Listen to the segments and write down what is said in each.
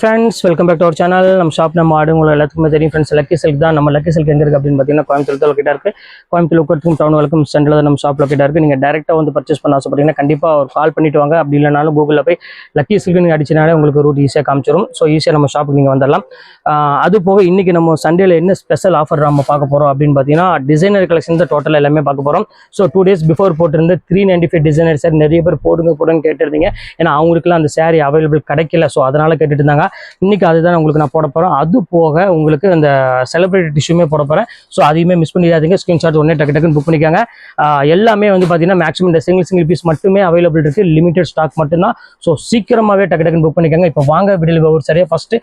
Friends welcome back to our channel நம்ம shop நம்ம ஆடு உங்களுக்கு எல்லாத்துக்குமே தெரியும் ஃப்ரெண்ட்ஸ் லக்கி சில்க் தான் நம்ம லக்கி சில்க் எங்கே இருக்குது அப்படின்னு பார்த்தீங்கன்னா கோயம்புத்தூர் லொக்கேட்டாக இருக்குது கோயம்புத்தூர் லொக்கத்துக்கும் டவுன் வரைக்கும் சென்டரில் நம்ம ஷாப் லொக்கேட்டாக இருக்குது நீங்கள் டேரெக்டாக வந்து பர்ச்சேஸ் பண்ண ஆசைப்பட்டீங்கன்னா கண்டிப்பாக ஒரு கால் பண்ணிட்டு வாங்க. அப்படி இல்லைனாலும் கூகுளில் போய் லக்கி சில்க் நீங்கள் அடிச்சினாலே உங்களுக்கு ரூட் ஈஸியாக காமிச்சிடும் ஸோ ஈஸியாக நம்ம ஷாப்புக்கு நீங்கள் வந்துடலாம். அது போக இன்றைக்கி நம்ம சண்டேல என்ன ஸ்பெஷல் ஆஃபர் நம்ம பார்க்க போகிறோம் அப்படின்னு பார்த்தீங்கன்னா டிசைனர் கலெக்ஷன் தான் டோட்டல் எல்லாமே பார்க்க போகிறோம் so two days before போட்டிருந்து three ninety five designer sir நிறைய பேர் போடுங்க போடுங்க கேட்டிருந்தீங்க. ஏன்னா அவங்களுக்குலாம் அந்த சேரீ அவைலபிள் கிடைக்கல. ஸோ அதனால் கேட்டுட்டு இருந்தாங்க. இன்னைக்கு அதுதான் உங்களுக்கு நான் போட போகிறேன் அது போக உங்களுக்கு அந்த செலிப்ரிட்டி டிஷ்யூமே போட போகிறேன் ஸோ அதையுமே மிஸ் பண்ணிடாதீங்க. ஸ்க்ரீன்ஷாட் உடனே டக்கு டக்குன்னு புக் பண்ணிக்காங்க. எல்லாமே வந்து பார்த்தீங்கன்னா மேக்ஸிமம் இந்த சிங்கிள் சிங்கிள் பீஸ் மட்டுமே அவைலபிள் இருக்குது லிமிடெட் ஸ்டாக் மட்டும்தான். ஸோ சீக்கிரமாகவே டக்கு டக்குன்னு புக் பண்ணிக்காங்க. இப்போ வாங்க வீடியோ ஒரு சரியாக ஃபஸ்ட்டு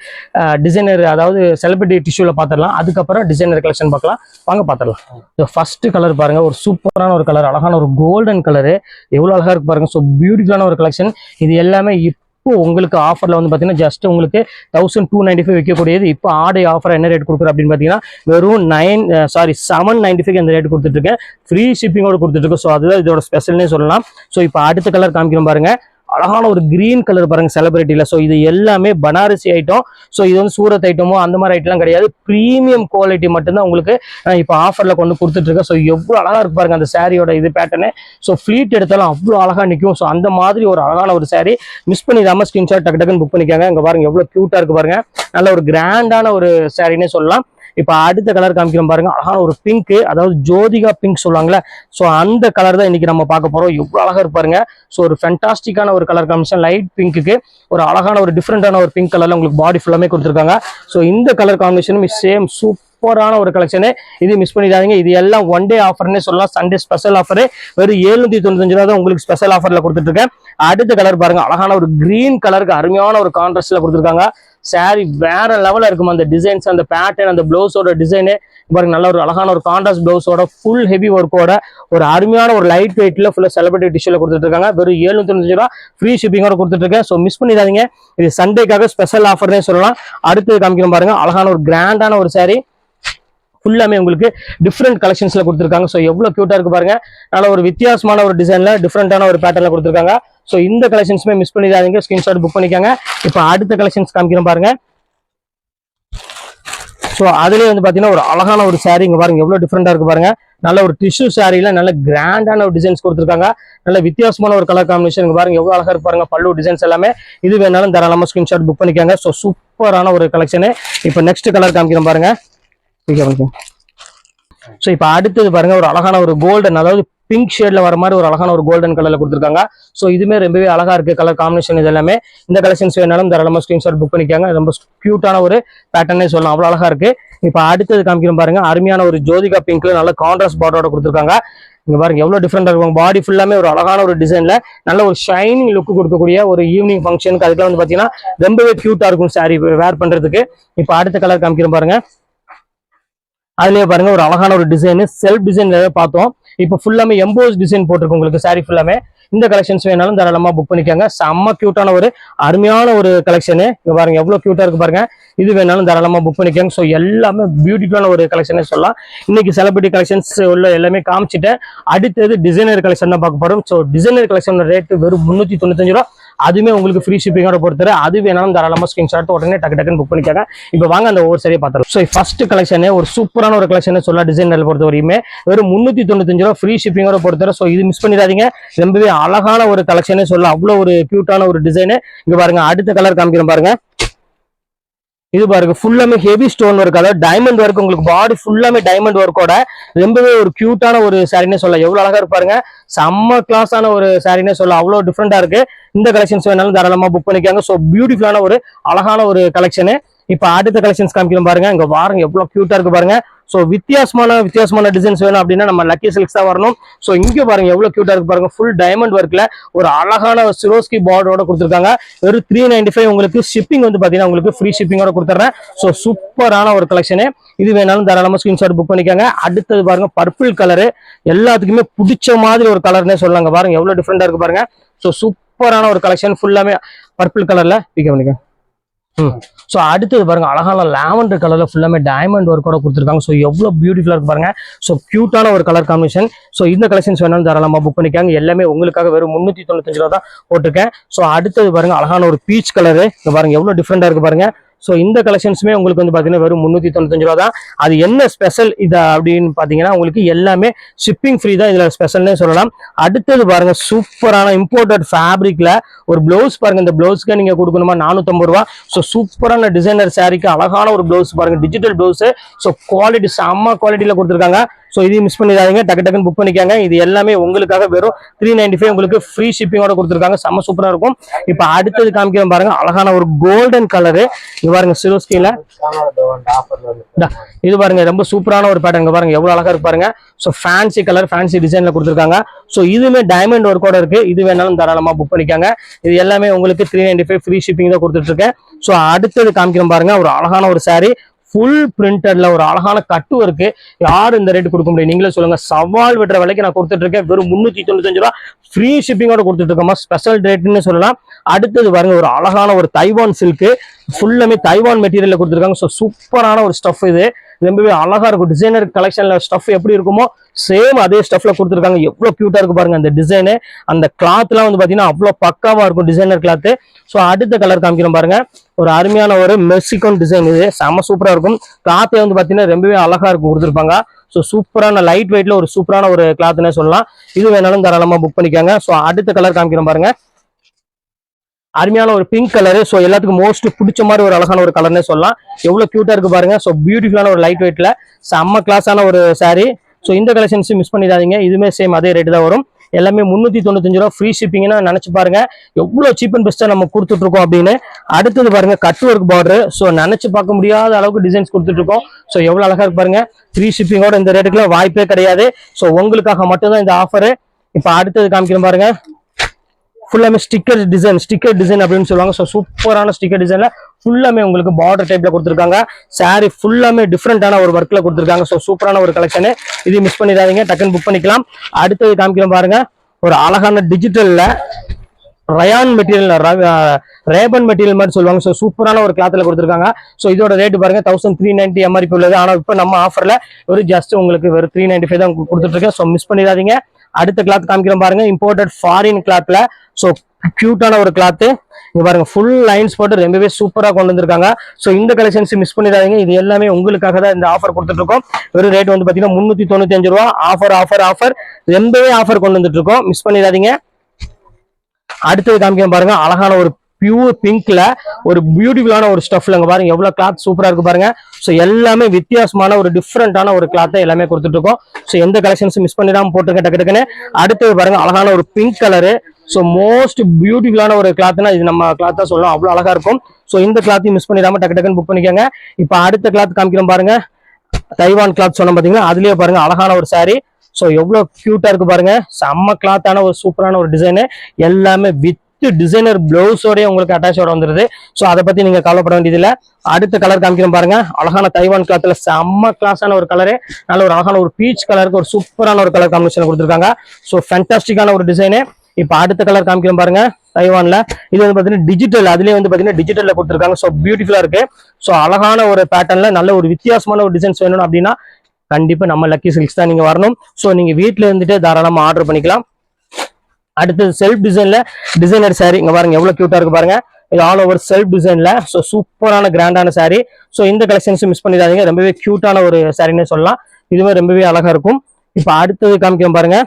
டிசைனர் அதாவது செலிபிரிட்டி டிஷ்யூவில் பார்த்துடலாம் அதுக்கப்புறம் டிசைனர் கலெக்ஷன் பார்க்கலாம் வாங்க பார்த்துடலாம் ஸோ ஃபஸ்ட்டு கலர் பாருங்கள் ஒரு சூப்பரான ஒரு கலர் அழகான ஒரு கோல்டன் கலரு எவ்வளோ அழகாக இருக்கு பாருங்க. ஸோ பியூட்டிஃபுல்லான ஒரு கலெக்ஷன் இது எல்லாமே இப்போ உங்களுக்கு ஆஃபரில் வந்து பார்த்தீங்கன்னா ஜஸ்ட் உங்களுக்கு தௌசண்ட் டூ நைன்டி ஃபைவ் விற்கக்கூடியது இப்போ ஆடை ஆஃபர் என்ன ரேட் கொடுக்குறோம் அப்படின்னு பார்த்தீங்கன்னா வெறும் nine sorry seven ninety five அந்த ரேட் கொடுத்துட்ருக்கேன் ஃப்ரீ ஷிப்பிங்கோட கொடுத்துட்ருக்கோம் ஸோ அதுதான் இதோட ஸ்பெஷல்னே சொல்லலாம். ஸோ இப்போ அடுத்த கலர் காமிக்கிறோம் பாருங்க. அழகான ஒரு கிரீன் கலர் பாருங்க செலிபிரிட்டியில ஸோ இது எல்லாமே பனாரசி ஐட்டம் ஸோ இது வந்து சூரத் ஐட்டமோ அந்த மாதிரி ஐட்டம்லாம் கிடையாது. ப்ரீமியம் குவாலிட்டி மட்டும்தான் உங்களுக்கு இப்போ ஆஃபரில் கொண்டு கொடுத்துட்ருக்கேன் ஸோ எவ்வளோ அழகாக இருக்கு பாருங்க அந்த சாரியோட இது பேட்டர்னு ஸோ ஃப்ளீட் எடுத்தாலும் அவ்வளோ அழகாக நிற்கும் ஸோ அந்த மாதிரி ஒரு அழகான ஒரு சாரி மிஸ் பண்ணிடாம ஸ்கிரீன்ஷாட் டக்கு டக்குன்னு புக் பண்ணிக்காங்க. இங்கே பாருங்க எவ்வளோ க்யூட்டாக இருக்கு பாருங்க. நல்ல ஒரு கிராண்டான ஒரு சாரின்னே சொல்லலாம். இப்போ அடுத்த கலர் காமிக்கிறோம் பாருங்க. அழகான ஒரு பிங்க் அதாவது ஜோதிகா பிங்க் சொல்லுவாங்கல்ல. ஸோ அந்த கலர் தான் இன்னைக்கு நம்ம பார்க்க போறோம். எவ்வளோ அழகா இருப்பாருங்க ஸோ ஒரு ஃபென்டாஸ்டிக்கான ஒரு கலர் காம்பினேஷன் லைட் பிங்க்குக்கு ஒரு அழகான ஒரு டிஃப்ரெண்டான ஒரு பிங்க் கலர்ல உங்களுக்கு பாடி ஃபுல்லாமே கொடுத்துருக்காங்க. ஸோ இந்த கலர் காம்பினேஷனும் சேம் சூப்பரான ஒரு கலெக்ஷனு இது மிஸ் பண்ணிடாதீங்க. இது எல்லாம் ஒன் டே ஆஃபர்னே சொல்லலாம். சண்டே ஸ்பெஷல் ஆஃபர் வெறும் எழுநூத்தி தொண்ணூத்தஞ்சு ரூபா தான் உங்களுக்கு ஸ்பெஷல் ஆஃபர்ல கொடுத்துட்டு இருக்கேன். அடுத்த கலர் பாருங்க. அழகான ஒரு கிரீன் கலருக்கு அருமையான ஒரு கான்ட்ராஸ்ட்ல கொடுத்துருக்காங்க. சாரி வேற லெவலில் இருக்கும்? அந்த டிசைன்ஸ் அந்த பேட்டர்ன் அந்த பிளவுஸோட டிசைனு பாருங்க நல்ல ஒரு அழகான ஒரு கான்ட்ராஸ்ட் பிளவுஸோட ஃபுல் ஹெவி ஒர்க்கோட ஒரு அருமையான ஒரு லைட் வெயிட்ல ஃபுல்லாக செலிபிரிட்டி டிஷ்யூல கொடுத்துட்டு இருக்காங்க. வெறும் ஏழுநூத்தி தொண்ணூத்தஞ்சு ரூபா ஃப்ரீ ஷிப்பிங்கோட கொடுத்துட்டு இருக்கேன். ஸோ மிஸ் பண்ணிடாதீங்க. இது சண்டேக்காக ஸ்பெஷல் ஆஃபர்னே சொல்லலாம். அடுத்து காமிக்கணும் பாருங்க அழகான ஒரு கிராண்டான ஒரு saree. ஃபுல்லாமே உங்களுக்கு டிஃப்ரெண்ட் கலெக்ஷன்ஸில் கொடுத்துருக்காங்க. ஸோ எவ்வளோ க்யூட்டாக இருக்கு பாருங்க. நல்ல ஒரு வித்தியாசமான ஒரு டிசைனில் டிஃப்ரெண்ட்டான ஒரு பேட்டர்னில் கொடுத்துருக்காங்க. ஸோ இந்த கலெக்ஷன்ஸுமே மிஸ் பண்ணிடாதீங்க. ஸ்கிரீன்ஷாட் புக் பண்ணிக்கோங்க. இப்போ அடுத்த கலெக்ஷன்ஸ் காமிக்கிறோம் பாருங்க. ஸோ அதுலேயே வந்து பார்த்தீங்கன்னா ஒரு அழகான ஒரு saree இங்கே பாருங்க. எவ்வளோ டிஃப்ரெண்டாக இருக்கு பாருங்க. நல்ல ஒரு டிஷ்யூ சாரியில் நல்ல கிராண்டான ஒரு டிசைன்ஸ் கொடுத்துருக்காங்க. நல்ல வித்தியாசமான ஒரு கலர் காம்பினேஷன் இங்கே பாருங்க. எவ்வளோ அழகாக இருக்கு பாருங்க. பல்லு டிசைன்ஸ் எல்லாமே. இது வேணாலும் தாராளமாக ஸ்கிரீன்ஷாட் புக் பண்ணிக்கோங்க. ஸோ சூப்பரான ஒரு கலெக்ஷனு இப்போ நெக்ஸ்ட் கலர் காமிக்கிறோம் பாருங்க. ஸோ இப்போ அடுத்தது பாருங்க. ஒரு அழகான ஒரு கோல்டன் அதாவது பிங்க் ஷேட்ல வர மாதிரி ஒரு அழகான ஒரு கோல்டன் கலர்ல கொடுத்துருக்காங்க. ஸோ இதுமே ரொம்பவே அழகா இருக்கு. கலர் காம்பினேஷன் இது எல்லாமே. இந்த கலெக்ஷன்ஸ் வேணாலும் தாராளமாக ஸ்கிரீன்ஷாட் புக் பண்ணிக்காங்க. ரொம்ப கியூட்டான ஒரு பேட்டர்னே சொல்லலாம். அவ்வளோ அழகா இருக்கு. இப்போ அடுத்தது காமிக்கிறோம் பாருங்க. அருமையான ஒரு ஜோதிகா பிங்க்ல நல்ல கான்ட்ராஸ்ட் பார்டரோட கொடுத்துருக்காங்க. இங்க பாருங்க எவ்வளவு டிஃப்ரெண்டா இருக்கும். பாடி ஃபுல்லாமே ஒரு அழகான ஒரு டிசைன்ல நல்ல ஒரு ஷைனிங் லுக் கொடுக்கக்கூடிய ஒரு ஈவினிங் ஃபங்க்ஷனுக்கு அதுக்கெல்லாம் வந்து பாத்தீங்கன்னா ரொம்பவே கியூட்டா இருக்கும் சாரி வேர் பண்றதுக்கு. இப்போ அடுத்த கலர் காமிக்கிறோம் பாருங்க. அதுலயே பாருங்க ஒரு அழகான ஒரு டிசைன் செல்ஃப் டிசைன் பார்த்தோம். இப்போ ஃபுல்லாமே எம்போஸ் டிசைன் போட்டிருக்கு உங்களுக்கு சாரி ஃபுல்லாமே இந்த கலெக்ஷன்ஸ் வேணாலும் தாராளமாக புக் பண்ணிக்கோங்க. செம்ம கியூட்டான ஒரு அருமையான ஒரு கலெக்ஷனு இங்கே பாருங்க எவ்வளோ க்யூட்டாக இருக்கு பாருங்க. இது வேணாலும் தாராளமாக புக் பண்ணிக்கோங்க. ஸோ எல்லாமே பியூட்டிஃபுல்லான ஒரு கலெக்ஷனே சொல்லலாம். இன்னைக்கு செலிபிரிட்டி கலெக்ஷன்ஸ் உள்ள எல்லாமே காமிச்சிட்டேன். அடுத்தது டிசைனர் கலெக்ஷன் தான் பார்க்க ஸோ டிசைனர் கலெக்ஷன் ரேட்டு வெறும் முந்நூற்றி தொண்ணூத்தஞ்சு ரூபா. அதுவுமே உங்களுக்கு ஃப்ரீ ஷிப்பிங்கோட பொறுத்தவரை அது வேணாலும் தாராளமாக ஸ்கிரீன்ஷாட் உடனே டக்கு டக்குன்னு புக் பண்ணிக்காங்க. இப்போ வாங்க அந்த ஒவ்வொரு சரியை பார்த்துருவோம் ஸோ ஃபர்ஸ்ட் கலெக்ஷனே ஒரு சூப்பரான ஒரு கலெக்ஷன் சொல்லலாம் டிசைனர் பொறுத்த வரையுமே வெறும் முந்நூற்றி தொண்ணூத்தஞ்சு ரூபா ஃப்ரீ ஷிப்பிங்கோட பொறுத்தவரை ஸோ இது மிஸ் பண்ணிடாதீங்க. ரொம்பவே அழகான ஒரு கலெக்ஷனே சொல்லலாம். அவ்வளோ ஒரு க்யூட்டான ஒரு டிசைனு இங்கே பாருங்க அடுத்த கலர் காமிக்கிறோம் பாருங்க. இது பாருங்க ஃபுல்லாமே ஹெவி ஸ்டோன் ஒர்க் அதாவது டைமண்ட் ஒர்க் உங்களுக்கு பாடி ஃபுல்லாமே டைமண்ட் ஒர்க்கோட ரொம்பவே ஒரு கியூட்டான ஒரு சாரினே சொல்லலாம். எவ்வளவு அழகா இருப்பாருங்க செம்ம கிளாஸான ஒரு சாரினே சொல்லலாம். அவ்வளோ டிஃப்ரெண்டா இருக்கு. இந்த கலெக்ஷன்ஸ் வேணாலும் தாராளமா புக் பண்ணிக்காங்க. ஸோ பியூட்டிஃபுல்லான ஒரு அழகான ஒரு கலெக்ஷனு இப்போ அடுத்த கலெக்ஷன்ஸ் காமிக்கணும் பாருங்க. இங்க பாருங்க எவ்வளவு கியூட்டா இருக்கு பாருங்க. ஸோ வித்தியாசமான வித்தியாசமான டிசைன்ஸ் வேணும் அப்படின்னா நம்ம லக்கி சில்க்ஸ் தான் வரணும். ஸோ இங்க பாருங்க எவ்வளவு கியூட்டா இருக்கு பாருங்க. ஃபுல் டைமண்ட் ஒர்க்ல ஒரு அழகான சிரோஸ்கி பார்டரோட கொடுத்துருக்காங்க. வெறும் த்ரீ நைன்டி ஃபைவ் உங்களுக்கு ஷிப்பிங் வந்து பாத்தீங்கன்னா உங்களுக்கு ஃப்ரீ ஷிப்பிங்கோட கொடுத்துட்றேன் ஸோ சூப்பரான ஒரு கலெக்ஷனு இது வேணாலும் தாராளமா ஸ்கிரீன்ஷாட் புக் பண்ணிக்கோங்க. அடுத்தது பாருங்க பர்பிள் கலரு எல்லாத்துக்குமே பிடிச்ச மாதிரி ஒரு கலர்னே சொல்லாங்க பாருங்க எவ்வளவு டிஃப்ரெண்டா இருக்கு பாருங்க. ஸோ சூப்பரான ஒரு கலெக்ஷன் ஃபுல்லாமே பர்பிள் கலர்ல பிக்க பண்ணிக்கோங்க ஸோ அடுத்தது பாருங்க அழகான லாவெண்டர் கலர்ல ஃபுல்லாமே டைமண்ட் ஒர்க்கோட கொடுத்துருக்காங்க. ஸோ எவ்வளோ பியூட்டிஃபுல்லாக இருக்கு பாருங்க. ஸோ கியூட்டான ஒரு கலர் காம்பினேஷன் ஸோ இந்த கலெக்ஷன்ஸ் வேணாலும் தாராளமா புக் பண்ணிக்காங்க. எல்லாமே உங்களுக்காக வெறும் முந்நூற்றி தொண்ணூத்தஞ்சு ரூபா தான் போட்டிருக்கேன். ஸோ அடுத்தது பாருங்க அழகான ஒரு பீச் கலரு பாருங்க எவ்வளோ டிஃப்ரெண்டாக இருக்கு பாருங்க. ஸோ இந்த கலெக்ஷன்ஸுமே உங்களுக்கு வந்து பார்த்தீங்கன்னா வெறும் முந்நூற்றி தொண்ணூத்தஞ்சு ரூபா தான். அது என்ன ஸ்பெஷல் இது அப்படின்னு பார்த்தீங்கன்னா உங்களுக்கு எல்லாமே ஷிப்பிங் ஃப்ரீ தான் இதில் ஸ்பெஷல்னே சொல்லலாம். அடுத்தது பாருங்கள் சூப்பரான இம்போர்ட்டட் ஃபேப்ரிக்கில் ஒரு ப்ளவுஸ் பாருங்க இந்த ப்ளவுஸ்க்கு நீங்கள் கொடுக்கணுமா? நானூற்றம்பது ரூபா. ஸோ சூப்பரான டிசைனர் சாரிக்கு அழகான ஒரு ப்ளவுஸ் பாருங்கள் டிஜிட்டல் ப்ளவுஸு ஸோ குவாலிட்டி செம்ம குவாலிட்டியில் கொடுத்துருக்காங்க. ஸோ இதையும் மிஸ் பண்ணிடாதீங்க. டக்கு டக்குன்னு புக் பண்ணிக்காங்க. இது எல்லாமே உங்களுக்காக வெறும் த்ரீ நைன்டி ஃபைவ் உங்களுக்கு ஃப்ரீ ஷிப்பிங்கோட கொடுத்துருக்காங்க. செம்ம சூப்பராக இருக்கும். இப்போ அடுத்தது காமிக்கிறோம் பாருங்க. அழகான ஒரு கோல்டன் கலரு இது பாருங்க சிரோஸ்கில இது பாருங்க ரொம்ப சூப்பரான ஒரு பேட்டர்ன் பாருங்க. எவ்வளோ அழகா இருக்கு பாருங்க. ஸோ ஃபேன்சி கலர் ஃபேன்சி டிசைன்ல கொடுத்துருக்காங்க. ஸோ இதுவுமே டைமண்ட் ஒர்க்கோட இருக்கு. இது வேணாலும் தாராளமாக புக் பண்ணிக்காங்க. இது எல்லாமே உங்களுக்கு three ninety five free shipping தான் கொடுத்துட்டு இருக்கேன். ஸோ அடுத்தது காமிக்கிறோம் பாருங்க. ஒரு அழகான ஒரு saree. ஃபுல் பிரிண்டட்ல ஒரு அழகான கட்டு இருக்கு. யார் இந்த ரேட் கொடுக்க முடியும்? நீங்களே சொல்லுங்க. சவால் விடுற விலைக்கு நான் கொடுத்துட்டு இருக்கேன். வெறும் முன்னூத்தி தொண்ணூத்தஞ்சு ரூபா. ஃப்ரீ ஷிப்பிங்கோட கொடுத்துட்டு இருக்கோமா? ஸ்பெஷல் ரேட்னு சொல்லலாம். அடுத்தது பாருங்க ஒரு அழகான ஒரு தைவான் சில்க்கு ஃபுல்லாமே தைவான் மெட்டீரியல் கொடுத்துருக்காங்க. ஸோ சூப்பரான ஒரு ஸ்டஃப் இது. ரொம்பவே அழகா இருக்கும். டிசைனர் கலெக்ஷன்ல ஸ்டஃப் எப்படி இருக்குமோ சேம் அதே ஸ்டஃப்ல கொடுத்துருக்காங்க. எவ்வளவு கியூட்டா இருக்கு பாருங்க அந்த டிசைனு அந்த கிளாத்லாம் வந்து பாத்தீங்கன்னா அவ்வளவு பக்காவா இருக்கும் டிசைனர் கிளாத் ஸோ அடுத்த கலர் காமிக்கிறோம் பாருங்க. ஒரு அருமையான ஒரு மெக்சிகன் டிசைன் இது. செம சூப்பரா இருக்கும். கிளாத்தே வந்து பாத்தீங்கன்னா ரொம்பவே அழகா இருக்கும் கொடுத்துருப்பாங்க. ஸோ சூப்பரான லைட் வெயிட்ல ஒரு சூப்பரான ஒரு கிளாத்னே சொல்லலாம். இது வேணாலும் தாராளமா புக் பண்ணிக்காங்க. ஸோ அடுத்த கலர் காமிக்கிறோம் பாருங்க. அருமையான ஒரு பிங்க் கலரு ஸோ எல்லாத்துக்கும் மோஸ்ட் பிடிச்ச மாதிரி ஒரு அழகான ஒரு கலர்னே சொல்லலாம். எவ்வளோ க்யூட்டாக இருக்கு பாருங்க. ஸோ பியூட்டிஃபுல்லான ஒரு லைட் வெயிட்ல செம்ம கிளாஸான ஒரு சாரீ ஸோ இந்த கலெக்ஷன்ஸ் மிஸ் பண்ணிடாதீங்க. இதுவுமே சேம் அதே ரேட்டு தான் வரும். எல்லாமே முந்நூற்றி தொண்ணூத்தஞ்சு ரூபா ஃப்ரீ ஷிப்பிங்னா நினச்சி பாருங்க. எவ்வளோ சீப் அண்ட் பெஸ்ட்டாக நம்ம கொடுத்துட்ருக்கோம் அப்படின்னு. அடுத்தது பாருங்க கட் ஒர்க் பார்டர் ஸோ நினச்சி பார்க்க முடியாத அளவுக்கு டிசைன்ஸ் கொடுத்துட்ருக்கோம். ஸோ எவ்வளோ அழகாக இருக்கு பாருங்க. ஃப்ரீ ஷிப்பிங்கோட இந்த ரேட்டுக்குலாம் வாய்ப்பே கிடையாது. ஸோ உங்களுக்காக மட்டும்தான் இந்த ஆஃபரு இப்போ அடுத்தது காமிக்கிறேன் பாருங்க. ஃபுல்லாமே ஸ்டிக்கர் டிசைன் ஸ்டிக்கர் டிசைன் அப்படின்னு சொல்லுவாங்க. ஸோ சூப்பரான ஸ்டிக்கர் டிசைன்ல ஃபுல்லாமே உங்களுக்கு பார்டர் டைப்ல கொடுத்துருக்காங்க. சாரீ ஃபுல்லாமே டிஃப்ரெண்டான ஒரு ஒர்க்ல கொடுத்துருக்காங்க. ஸோ சூப்பரான ஒரு கலெக்ஷனு இது மிஸ் பண்ணிடாதீங்க. டக்குன்னு புக் பண்ணிக்கலாம். அடுத்தது காமிக்கிறோம் பாருங்க. ஒரு அழகான டிஜிட்டல்ல ரயான் மெட்டீரியல் ரேபன் மெட்டீரியல் மாதிரி சொல்லுவாங்க. ஸோ சூப்பரான ஒரு கிளாத்தில் கொடுத்துருக்காங்க. ஸோ இதோட ரேட் பாருங்க. தௌசண்ட் த்ரீ நைன்ட்டி எம்ஆர்பி உள்ளது ஆனால் இப்போ நம்ம ஆஃபரில் ஒரு ஜஸ்ட் உங்களுக்கு வெறும் த்ரீ நைன்ட்டி ஃபைவ் தான் கொடுத்துட்ருக்கேன் ஸோ மிஸ் பண்ணிடாதீங்க. அடுத்த கிளாத் காமிக்கிறோம் பாருங்க. இம்போர்ட்டட் ஃபாரின் கிளாத்ல ஸோ கியூட்டான ஒரு கிளாத்து இங்க பாருங்க ஃபுல் லைன்ஸ் போட்டு ரொம்பவே சூப்பரா கொண்டு வந்திருக்காங்க. ஸோ இந்த கலெக்ஷன்ஸ் மிஸ் பண்ணிடாதீங்க. இது எல்லாமே உங்களுக்காக தான் இந்த ஆஃபர் கொடுத்துட்டு இருக்கோம் வெறும் ரேட் வந்து பாத்தீங்கன்னா முன்னூத்தி தொண்ணூத்தி அஞ்சு ரூபா. ஆஃபர் ஆஃபர் ஆஃபர் ரொம்பவே ஆஃபர் கொண்டு வந்துட்டு இருக்கோம் மிஸ் பண்ணிடாதீங்க. அடுத்தது காமிக்கிறோம் பாருங்க அழகான ஒரு பியூர் பிங்க்ல ஒரு பியூட்டிஃபுல்லான ஒரு ஸ்டஃப்லங்க பாருங்க எவ்வளவு கிளாத் சூப்பரா இருக்கு பாருங்க. ஸோ எல்லாமே வித்தியாசமான ஒரு டிஃப்ரெண்டான ஒரு கிளாத்தை எல்லாமே கொடுத்துட்டு இருக்கோம். ஸோ எந்த கலெக்ஷன்ஸும் மிஸ் பண்ணிடாம போட்டுருங்க டக்கு டக்குன்னு. அடுத்தது பாருங்க அழகான ஒரு பிங்க் கலரு ஸோ மோஸ்ட் பியூட்டிஃபுல்லான ஒரு கிளாத்னா இது நம்ம கிளாத் தான் சொல்லலாம் அவ்வளோ அழகா இருக்கும். ஸோ இந்த கிளாத்தையும் மிஸ் பண்ணிடாம டக்கு டக்குன்னு புக் பண்ணிக்கோங்க. இப்போ அடுத்த கிளாத் காமிக்கிறோம் பாருங்க. தைவான் கிளாத் சொன்ன பாத்தீங்கன்னா அதுலயே பாருங்க அழகான ஒரு சாரீ ஸோ எவ்வளோ கியூட்டா இருக்கு பாருங்க. செம்ம கிளாத்தான ஒரு சூப்பரான ஒரு டிசைனு எல்லாமே வித் டிசைனர் பிளவுஸோடய உங்களுக்கு அட்டாச்சோட வந்துருது. ஸோ அதை பற்றி நீங்கள் கவலைப்பட வேண்டியதில்லை. அடுத்த கலர் காமிக்கிறோம் பாருங்க. அழகான தைவான் கிளாத்தில் செம்ம கிளாஸான ஒரு கலரு நல்ல ஒரு அழகான ஒரு பீச் கலருக்கு ஒரு சூப்பரான ஒரு கலர் காம்பினேஷன் கொடுத்துருக்காங்க. ஸோ ஃபேண்டாஸ்டிக்கான ஒரு டிசைனு இப்போ அடுத்த கலர் காமிக்கிறோம் பாருங்க. தைவான்ல இது வந்து பாத்தீங்கன்னா டிஜிட்டல் அதுலயே வந்து பாத்தீங்கன்னா டிஜிட்டல்ல கொடுத்துருக்காங்க. ஸோ பியூட்டிஃபுல்லா இருக்கு. ஸோ அழகான ஒரு பேட்டர்ன்ல நல்ல ஒரு வித்தியாசமான ஒரு டிசைன்ஸ் வேணும் அப்படின்னா கண்டிப்பா நம்ம லக்கி சில்க்ஸ் தான் நீங்க வரணும். ஸோ நீங்க வீட்டில் இருந்துட்டு தாராளமா ஆர்டர் பண்ணிக்கலாம். அடுத்தது செல்ஃப் டிசைன்ல டிசைனர் சாரி இங்க பாருங்க எவ்வளவு கியூட்டா இருக்கு பாருங்க. இது ஆல் ஓவர் செல்ஃப் டிசைன்ல ஸோ சூப்பரான கிராண்டான சாரி ஸோ இந்த கலெக்ஷன்ஸும் மிஸ் பண்ணிடாதீங்க. ரொம்பவே கியூட்டான ஒரு சாரின்னு சொல்லலாம். இதுவே ரொம்பவே அழகா இருக்கும். இப்போ அடுத்தது காமிக்கிறோம் பாருங்க.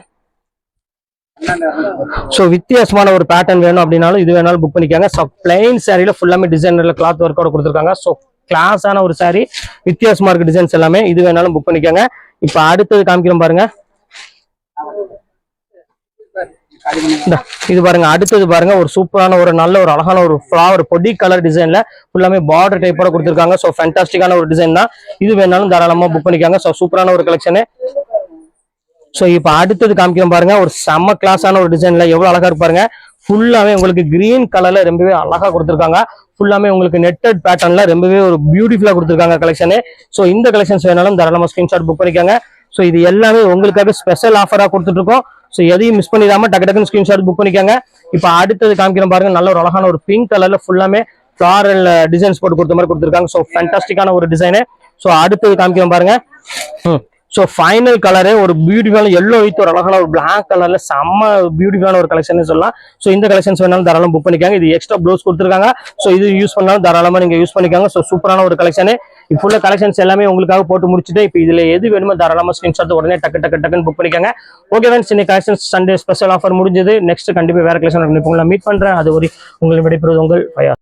ஸோ வித்தியாசமான ஒரு பேட்டர்ன் வேணும் அப்படின்னாலும் இது வேணாலும் புக் பண்ணிக்காங்க. ஸோ பிளைன் சாரியில ஃபுல்லாமே டிசைனர்ல கிளாத் ஒர்க்கோட கொடுத்துருக்காங்க. ஸோ கிளாஸான ஒரு சாரி வித்தியாசமா இருக்கு டிசைன்ஸ் எல்லாமே. இது வேணாலும் புக் பண்ணிக்கோங்க. இப்போ அடுத்தது காமிக்கிறோம் பாருங்க இந்தா, இது பாருங்க அடுத்தது பாருங்க ஒரு சூப்பரான ஒரு நல்ல ஒரு அழகான ஒரு ஃபிளவர் பொடி கலர் டிசைன்ல ஃபுல்லாமே பார்டர் டைப்போட கொடுத்துருக்காங்க. ஸோ ஃபேண்டாஸ்டிக்கான ஒரு டிசைன் தான். இது வேணாலும் தாராளமா புக் பண்ணிக்காங்க. ஸோ சூப்பரான ஒரு கலெக்ஷனு ஸோ இப்போ அடுத்தது காமிக்கிறோம் பாருங்க ஒரு செம்ம கிளாஸான ஒரு டிசைன்ல எவ்வளவு அழகா இருப்பாருங்க ஃபுல்லாவே உங்களுக்கு கிரீன் கலர்ல ரொம்பவே அழகா கொடுத்துருக்காங்க. ஃபுல்லாமே உங்களுக்கு நெட்டட் பேட்டர்ன்ல ரொம்பவே ஒரு பியூட்டிஃபுல்லா கொடுத்துருக்காங்க கலெக்ஷனு ஸோ இந்த கலெக்ஷன்ஸ் வேணாலும் தாராளமா ஸ்கிரீன்ஷாட் புக் பண்ணிக்காங்க. ஸோ இது எல்லாமே உங்களுக்காக ஸ்பெஷல் ஆஃபராக கொடுத்துட்டு இருக்கோம். ஸோ எதையும் மிஸ் பண்ணிடாம டக்கு டக்குன்னு ஸ்கிரீன்ஷாட் புக் பண்ணிக்கோங்க. இப்போ அடுத்தது காமிக்கிறோம் பாருங்க நல்ல ஒரு அழகான ஒரு பிங்க் கலர்ல ஃபுல்லாமே ஃபிளாரல் டிசைன்ஸ் போட்டு கொடுத்த மாதிரி கொடுத்துருக்காங்க. ஸோ ஃபேண்டாஸ்டிக்கான ஒரு டிசைனு ஸோ அடுத்தது காமிக்கிறோம் பாருங்க. ஸோ ஃபைனல் கலரு ஒரு பியூட்டிஃபுல்லான எல்லோ வித் ஒரு அழகான ஒரு பிளாக் கலரில் செம்ம பியூட்டிஃபுல்லான ஒரு கலெக்ஷன் சொல்லலாம். ஸோ இந்த கலெக்ஷன்ஸ் வேணாலும் தாராளம் புக் பண்ணிக்காங்க. இது எக்ஸ்ட்ரா ப்ளவுஸ் கொடுத்துருக்காங்க. ஸோ இது யூஸ் பண்ணாலும் தாராளமாக நீங்கள் யூஸ் பண்ணிக்காங்க. ஸோ சூப்பரான ஒரு கலெக்ஷனு இப்போ உள்ள கலெக்ஷன்ஸ் எல்லாமே உங்களுக்காக போட்டு முடிச்சுட்டு இப்போ இதில் எது வேணுமோ தாராளமாக ஸ்கிரீன்ஷாட் உடனே டக்கு டக்கு டக்குன்னு புக் பண்ணிக்காங்க. ஓகே ஃப்ரெண்ட்ஸ் இன்னைக்கு கலெக்ஷன்ஸ் சண்டே ஸ்பெஷல் ஆஃபர் முடிஞ்சது. நெக்ஸ்ட் கண்டிப்பாக வேற கலெக்ஷன் மீட் பண்ணுறேன் அது ஒரு உங்களை விடைபெறுவது உங்கள் பயா